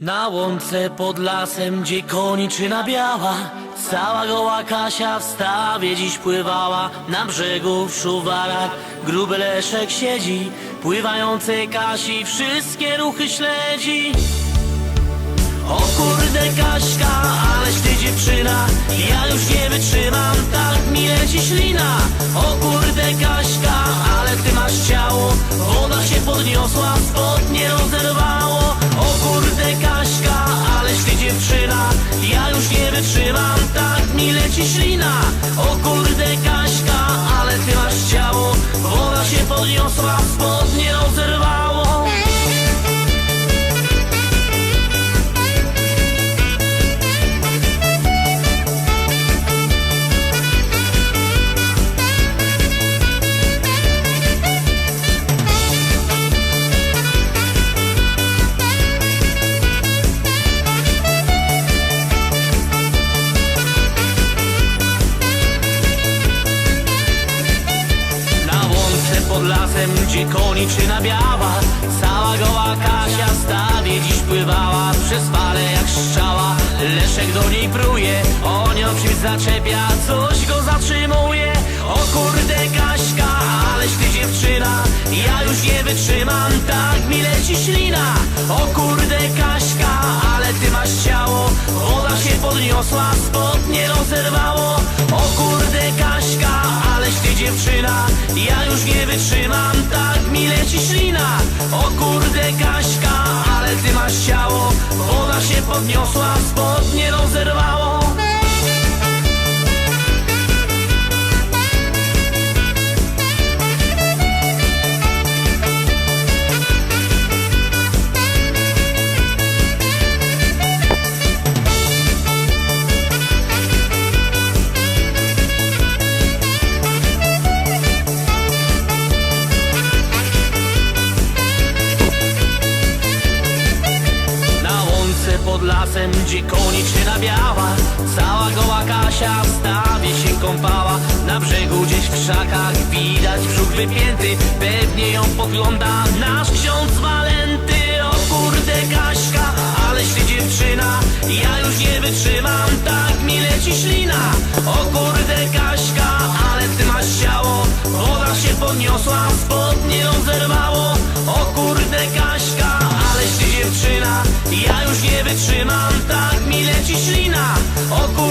Na łące pod lasem, gdzie koniczyna biała Cała goła Kasia w stawie dziś pływała. Na brzegu w szuwarach gruby Leszek siedzi Pływającej Kasi wszystkie ruchy śledzi. O kurde Kaśka, aleś ty dziewczyna Ja już nie wytrzymam, tak mi leci ślina. O kurde Kaśka, ale ty masz ciało Woda się podniosła, spodnie rozerwało mi leci pod lasem, gdzie koniczyna biała. Cała goła Kasia stawie dziś pływała Przez fale jak strzała. Leszek do niej pruje On ją czymś zaczepia, coś go zatrzymuje. O kurde Kaśka, aleś ty dziewczyna Ja już nie wytrzymam, tak mi leci ślina. O kurde Kaśka, dziewczyna Ja już nie wytrzymam, tak mi leci ślina. O kurde Kaśka, ale ty masz ciało. Woda się podniosła, spodnie rozerwało pod lasem, gdzie koniczyna biała Cała goła Kasia w stawie się kąpała. Na brzegu gdzieś w krzakach widać brzuch wypięty. Pewnie ją podgląda nasz ksiądz Walenty. O kurde Kaśka, aleś ty dziewczyna. Ja już nie wytrzymam, tak mi leci ślina. O kurde Kaśka, ale ty masz ciało. Woda się podniosła, spodnie rozerwało O kurde Kaśka, aleś